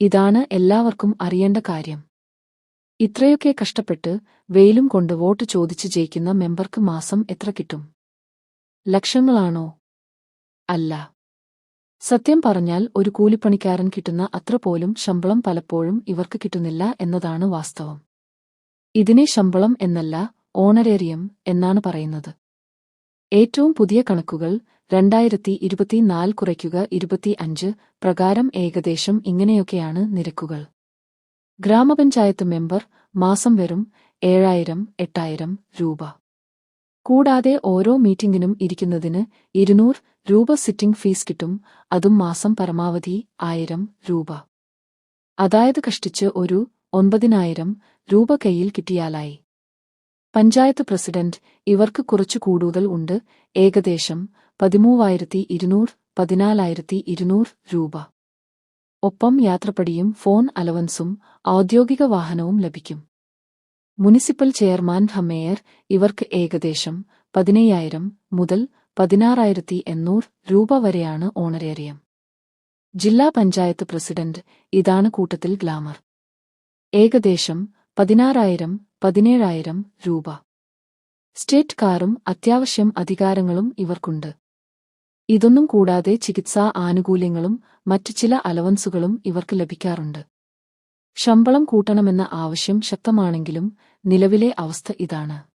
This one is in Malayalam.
ഇതാണ് എല്ലാവർക്കും അറിയേണ്ട കാര്യം. ഇത്രയൊക്കെ കഷ്ടപ്പെട്ട് വെയിലും കൊണ്ട് വോട്ട് ചോദിച്ച് ജയിക്കുന്ന മെമ്പർക്ക് മാസം എത്ര കിട്ടും? ലക്ഷങ്ങളാണോ? അല്ല. സത്യം പറഞ്ഞാൽ ഒരു കൂലിപ്പണിക്കാരൻ കിട്ടുന്ന അത്ര പോലും ശമ്പളം പലപ്പോഴും ഇവർക്ക് കിട്ടുന്നില്ല എന്നതാണ് വാസ്തവം. ഇതിനെ ശമ്പളം എന്നല്ല ഓണറേറിയം എന്നാണ് പറയുന്നത്. ഏറ്റവും പുതിയ കണക്കുകൾ രണ്ടായിരത്തി ഇരുപത്തിനാല് കുറയ്ക്കുക ഇരുപത്തിയഞ്ച് പ്രകാരം ഏകദേശം ഇങ്ങനെയൊക്കെയാണ് നിരക്കുകൾ. ഗ്രാമപഞ്ചായത്ത് മെമ്പർ മാസം വരും ഏഴായിരം എട്ടായിരം രൂപ. കൂടാതെ ഓരോ മീറ്റിംഗിനും ഇരിക്കുന്നതിന് ഇരുന്നൂറ് രൂപ സിറ്റിംഗ് ഫീസ് കിട്ടും അതും മാസം പരമാവധി ആയിരം രൂപ. അതായത് കഷ്ടിച്ച് ഒരു ഒൻപതിനായിരം രൂപ കയ്യിൽ കിട്ടിയാലായി. പഞ്ചായത്ത് പ്രസിഡന്റ് ഇവർക്ക് കുറച്ചു കൂടുതൽ ഉണ്ട് ഏകദേശം പതിമൂവായിരത്തി ഇരുന്നൂറ് പതിനാലായിരത്തി ഇരുന്നൂറ് രൂപ. ഒപ്പം യാത്രപ്പടിയും ഫോൺ അലവൻസും ഔദ്യോഗിക വാഹനവും ലഭിക്കും. മുനിസിപ്പൽ ചെയർമാൻ ഹമേയർ ഇവർക്ക് ഏകദേശം പതിനയ്യായിരം മുതൽ പതിനാറായിരത്തി എണ്ണൂറ് രൂപ വരെയാണ് ഓണറേറിയം. ജില്ലാ പഞ്ചായത്ത് പ്രസിഡന്റ് ഇതാണ് കൂട്ടത്തിൽ ഗ്ലാമർ. ഏകദേശം പതിനാറായിരം പതിനേഴായിരം രൂപ. സ്റ്റേറ്റ് കാറും അത്യാവശ്യം അധികാരങ്ങളും ഇവർക്കുണ്ട്. ഇതൊന്നും കൂടാതെ ചികിത്സാ ആനുകൂല്യങ്ങളും മറ്റു ചില അലവൻസുകളും ഇവർക്ക് ലഭിക്കാറുണ്ട്. ശമ്പളം കൂട്ടണമെന്ന ആവശ്യം ശക്തമാണെങ്കിലും നിലവിലെ അവസ്ഥ ഇതാണ്.